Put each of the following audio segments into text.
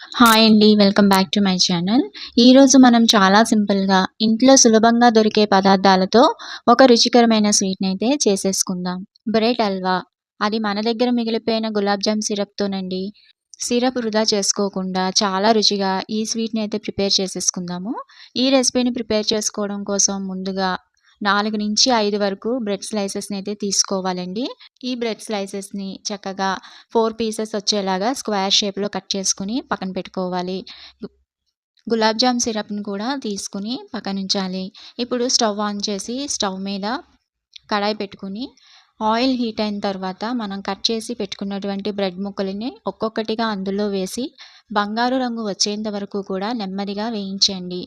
Hi అండి. Welcome back to my channel. ఈరోజు మనం చాలా సింపుల్‌గా ఇంట్లో సులభంగా దొరికే పదార్థాలతో ఒక రుచికరమైన స్వీట్ని అయితే చేసేసుకుందాం. బ్రెడ్ హల్వా. అది మన దగ్గర మిగిలిపోయిన గులాబ్ జామ్ సిరప్‌తోనండి. సిరప్ వృధా చేసుకోకుండా చాలా రుచిగా ఈ స్వీట్‌ని అయితే ప్రిపేర్ చేసేసుకుందాము. ఈ రెసిపీని ప్రిపేర్ చేసుకోవడం కోసం ముందుగా 4-5 వరకు బ్రెడ్ స్లైసెస్‌ని అయితే తీసుకోవాలండి. ఈ బ్రెడ్ స్లైసెస్‌ని చక్కగా ఫోర్ పీసెస్ వచ్చేలాగా స్క్వేర్ షేప్‌లో కట్ చేసుకుని పక్కన పెట్టుకోవాలి. గులాబ్ జామ్ సిరప్‌ని కూడా తీసుకుని పక్కన ఉంచాలి ఇప్పుడు స్టవ్ ఆన్ చేసి స్టవ్ మీద కడాయి పెట్టుకొని ఆయిల్ హీట్ అయిన తర్వాత మనం కట్ చేసి పెట్టుకున్నటువంటి బ్రెడ్ ముక్కలని ఒక్కొక్కటిగా అందులో వేసి బంగారు రంగు వచ్చేంత వరకు కూడా నెమ్మదిగా వేయించండి.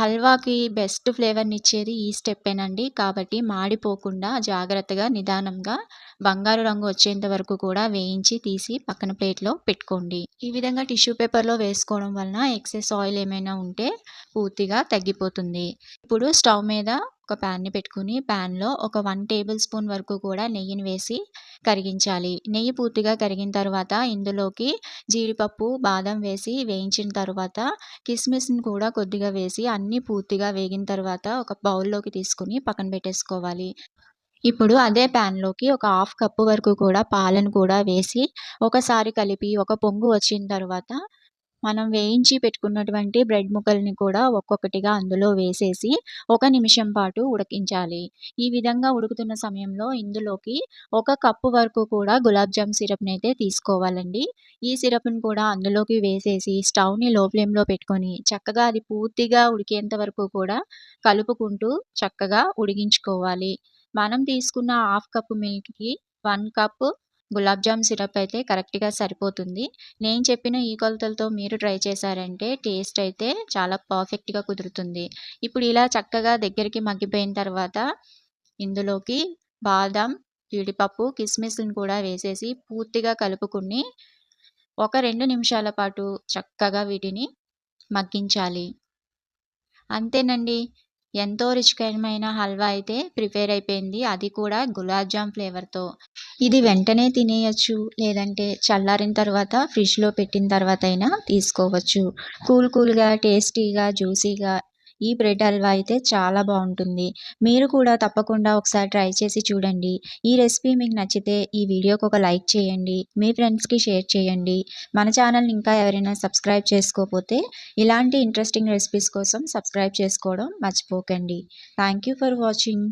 హల్వాకి బెస్ట్ ఫ్లేవర్‌నిచ్చేది ఈ స్టెప్పేనండి. కాబట్టి మాడిపోకుండా జాగ్రత్తగా నిదానంగా బంగారు రంగు వచ్చేంత వరకు కూడా వేయించి తీసి పక్కన ప్లేట్‌లో పెట్టుకోండి. ఈ విధంగా టిష్యూ పేపర్‌లో వేసుకోవడం వలన ఎక్సెస్ ఆయిల్ ఏమైనా ఉంటే పూర్తిగా తగ్గిపోతుంది. ఇప్పుడు స్టవ్ మీద ఒక ప్యాన్‌ని పెట్టుకొని ప్యాన్‌లో ఒక వన్ టేబుల్ స్పూన్ వరకు కూడా నెయ్యిని వేసి కరిగించాలి. నెయ్యి పూర్తిగా కరిగిన తర్వాత ఇందులోకి జీడిపప్పు, బాదం వేసి వేయించిన తర్వాత కిస్మిస్‌ని కూడా కొద్దిగా వేసి అన్నీ పూర్తిగా వేగిన తర్వాత ఒక బౌల్‌లోకి తీసుకొని పక్కన పెట్టేసుకోవాలి. ఇప్పుడు అదే ప్యాన్‌లోకి ఒక హాఫ్ కప్పు వరకు కూడా పాలను కూడా వేసి ఒకసారి కలిపి ఒక పొంగు వచ్చిన తర్వాత మనం వేయించి పెట్టుకున్నటువంటి బ్రెడ్ ముక్కల్ని కూడా ఒక్కొక్కటిగా అందులో వేసేసి ఒక నిమిషం పాటు ఉడికించాలి. ఈ విధంగా ఉడుకుతున్న సమయంలో ఇందులోకి ఒక కప్పు వరకు కూడా గులాబ్ జామ్ సిరప్ని అయితే తీసుకోవాలండి. ఈ సిరప్‌ని కూడా అందులోకి వేసేసి స్టవ్‌ని లో ఫ్లేమ్‌లో పెట్టుకొని చక్కగా అది పూర్తిగా ఉడికేంత వరకు కూడా కలుపుకుంటూ చక్కగా ఉడికించుకోవాలి. మనం తీసుకున్న half cup మిల్క్‌కి one cup gulab jam syrup అయితే కరెక్ట్‌గా సరిపోతుంది. నేను చెప్పిన ఈ కొలతలతో మీరు ట్రై చేశారంటే టేస్ట్ అయితే చాలా పర్ఫెక్ట్‌గా కుదురుతుంది. ఇప్పుడు ఇలా చక్కగా దగ్గరికి మగ్గిపోయిన తర్వాత ఇందులోకి బాదం, జీడిపప్పు, కిస్మిస్‌ని కూడా వేసేసి పూర్తిగా కలుపుకుని ఒక రెండు నిమిషాల పాటు చక్కగా వీటిని మగ్గించాలి. అంతేనండి. ఎంతో రుచికరమైన హల్వా అయితే ప్రిపేర్ అయిపోయింది. అది కూడా గులాబ్ జామ్ ఫ్లేవర్‌తో. ఇది వెంటనే తినేయచ్చు లేదంటే చల్లారిన తర్వాత ఫ్రిడ్జ్‌లో పెట్టిన తర్వాత అయినా తీసుకోవచ్చు. కూల్ కూల్‌గా, టేస్టీగా, జ్యూసీగా ఈ బ్రెడ్ హల్వా అయితే చాలా బాగుంటుంది మీరు కూడా తప్పకుండా ఒకసారి ట్రై చేసి చూడండి. ఈ రెసిపీ మీకు నచ్చితే ఈ వీడియోకి ఒక లైక్ చేయండి. మీ ఫ్రెండ్స్‌కి షేర్ చేయండి. మన ఛానల్‌ని ఇంకా ఎవరైనా సబ్స్క్రైబ్ చేసుకోకపోతే ఇలాంటి ఇంట్రెస్టింగ్ రెసిపీస్ కోసం సబ్స్క్రైబ్ చేసుకోవడం మర్చిపోకండి. Thank you for watching.